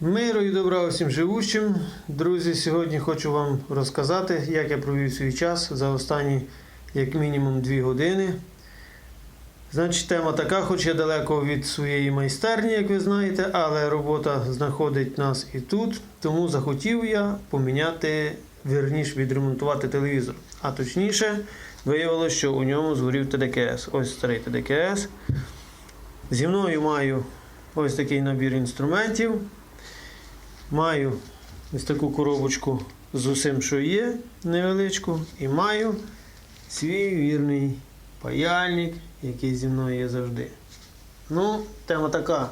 Миру і добра усім живущим. Друзі, сьогодні хочу вам розказати, як я провів свій час за останні як мінімум 2 години. Значить, тема така, хоч я далеко від своєї майстерні, як ви знаєте, але робота знаходить нас і тут. Тому захотів я поміняти, вірніше відремонтувати телевізор. А точніше, виявилося, що у ньому згорів ТДКС. Ось старий ТДКС. Зі мною маю ось такий набір інструментів. Маю ось таку коробочку з усім, що є, невеличку, і маю свій вірний паяльник, який зі мною є завжди. Ну, тема така.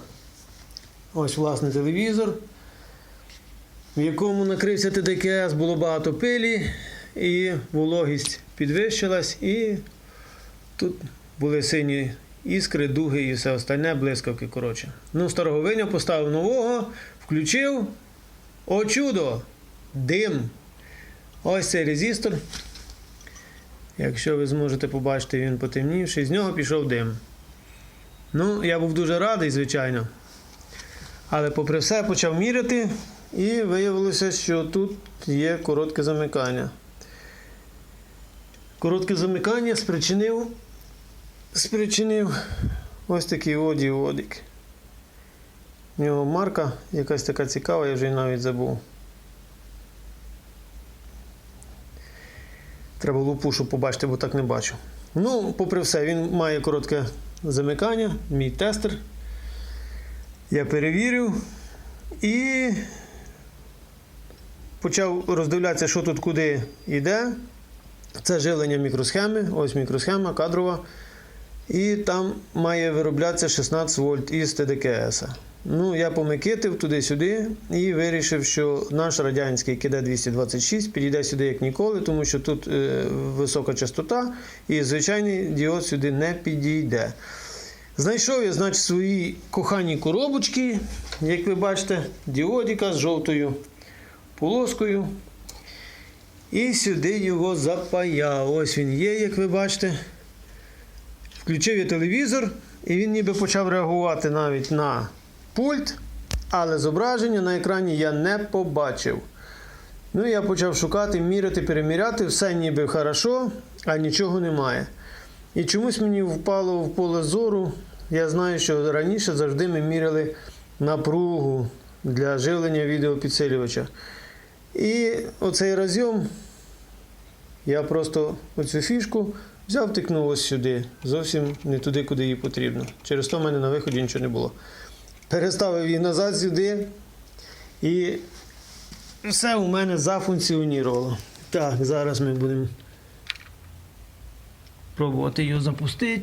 Ось власне телевізор, в якому накрився ТДКС, було багато пилі, і вологість підвищилась, і тут були сині іскри, дуги і все остальне, блискавки. коротше. Ну, старого виняв, поставив нового, включив. О чудо! Дим! Ось цей резистор. Якщо ви зможете побачити, він потемнівший, з нього пішов дим. Ну, я був дуже радий, звичайно. Але попри все почав міряти, і виявилося, що тут є коротке замикання. Коротке замикання спричинив, спричинив ось такий одіодик. У нього марка якась така цікава, я вже навіть забув. Треба лупу, щоб побачити, бо так не бачу. Ну, попри все, він має коротке замикання, мій тестер. Я перевірив і почав роздивлятися, що тут куди йде. Це живлення мікросхеми, ось мікросхема кадрова. І там має вироблятися 16 вольт із ТДКС. Ну, я помикитив туди-сюди і вирішив, що наш радянський КД-226 підійде сюди як ніколи, тому що тут е, висока частота і звичайний діод сюди не підійде. Знайшов я, значить, свої кохані коробочки, як ви бачите, діодіка з жовтою полоскою. І сюди його запаяв. Ось він є, як ви бачите. Включив я телевізор, і він ніби почав реагувати навіть на пульт, але зображення на екрані я не побачив. Ну, я почав шукати, міряти, переміряти, все ніби хорошо, а нічого немає. І чомусь мені впало в поле зору. Я знаю, що раніше завжди ми міряли напругу для живлення відеопідсилювача. І оцей розйом я просто оцю фішку взяв, тикнув ось сюди. Зовсім не туди, куди їй потрібно. Через то в мене на виході нічого не було. Переставив її назад сюди. І все у мене зафункціонувало. Так, зараз ми будемо пробувати його запустити.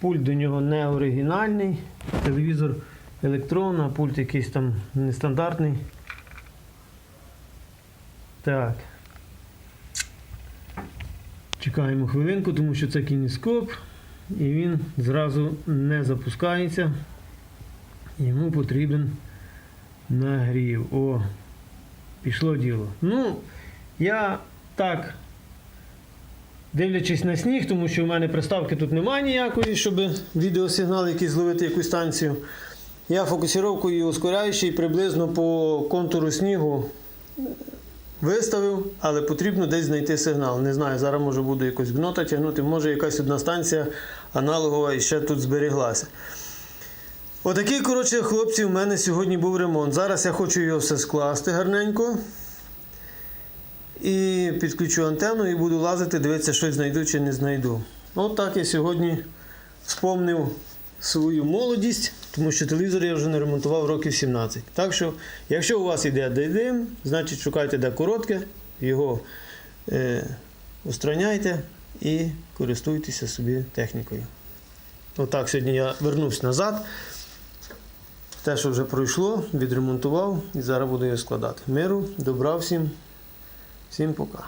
Пульт до нього не оригінальний. Телевізор електронний, а пульт якийсь там нестандартний. Так. Чекаємо хвилинку, тому що це кінескоп і він зразу не запускається. Йому потрібен нагрів. О, пішло діло. Ну, я так, дивлячись на сніг, тому що в мене приставки тут немає ніякої, щоб відеосигнал якийсь зловити якусь станцію. Я фокусировкою ускоряючий приблизно по контуру снігу виставив, але потрібно десь знайти сигнал. Не знаю, зараз може буду якось гнота тягнути, може якась одна станція аналогова і ще тут зберіглася. Отакий, коротше, хлопці, у мене сьогодні був ремонт. Зараз я хочу його все скласти гарненько. І підключу антенну і буду лазити, дивитися, щось знайду чи не знайду. От так я сьогодні вспомнив свою молодість, тому що телевізор я вже не ремонтував років 17. Так що, якщо у вас йде дим, значить шукайте де коротке, його е, устраняйте і користуйтеся собі технікою. Отак сьогодні я вернусь назад. Те, що вже пройшло, відремонтував і зараз буду його складати. Миру, добра всім, всім пока.